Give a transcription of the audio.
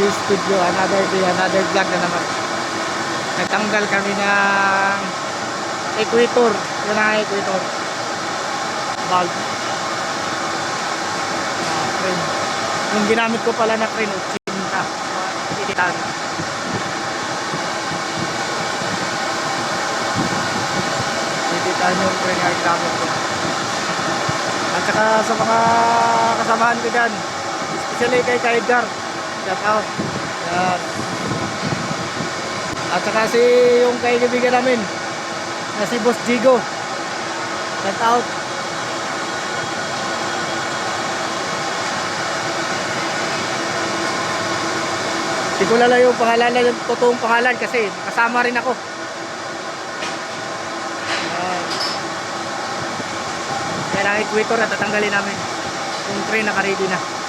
this video, another day, another vlog na naman. Nagtanggal kami ng equator. Yun ang equator. Valve. Ah, crane. Yung ginamit ko pala na crane, 80. Tititan. Tititan yung crane na ginamit ko. At saka sa mga kasamahan ko dyan, especially kay Edgar. Shout out. Yan. At saka si yung kaibigan namin na si Boss Jigo. Shout out. Hindi ko lala yung pangalan yung totoong pangalan kasi kasama rin ako. Yan. Kaya lang equator at tatanggalin namin. Yung train naka-ready na.